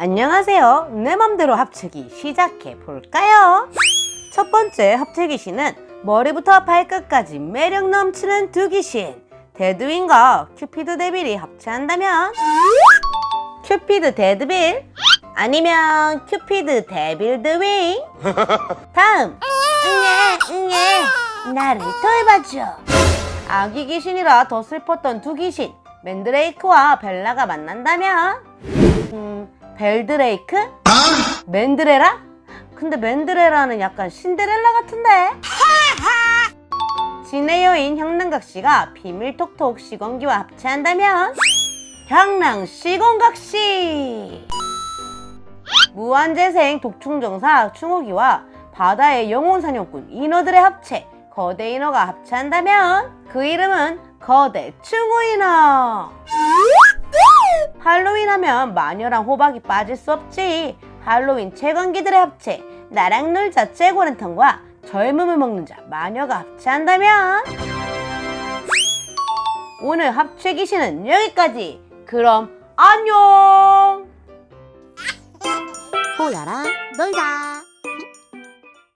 안녕하세요. 내 맘대로 합치기 시작해 볼까요? 첫 번째 합치기 신은 머리부터 발끝까지 매력 넘치는 두 귀신. 데드윈과 큐피드 데빌이 합체한다면 큐피드 데드빌 아니면 큐피드 데빌 드윙. 다음. 응애 응애. 나를 돌봐줘. 아기 귀신이라 더 슬펐던 두 귀신. 맨드레이크와 벨라가 만난다면? 음 벨드레이크? 맨드레라? 근데 맨드레라는 약간 신데렐라 같은데? 진의 여인 향랑각 씨가 비밀 톡톡 시건기와 합체한다면? 향랑 시건각 씨! 무한재생 독충정사 충호기와 바다의 영혼 사냥꾼 인어들의 합체 거대 인어가 합체한다면? 그 이름은 거대 충우 인어 할로윈 하면 마녀랑 호박이 빠질 수 없지. 할로윈 최강기들의 합체 나랑 놀자 째고랜턴과 젊음을 먹는 자 마녀가 합체한다면? 오늘 합체 기신은 여기까지. 그럼 안녕! 보라랑 놀자.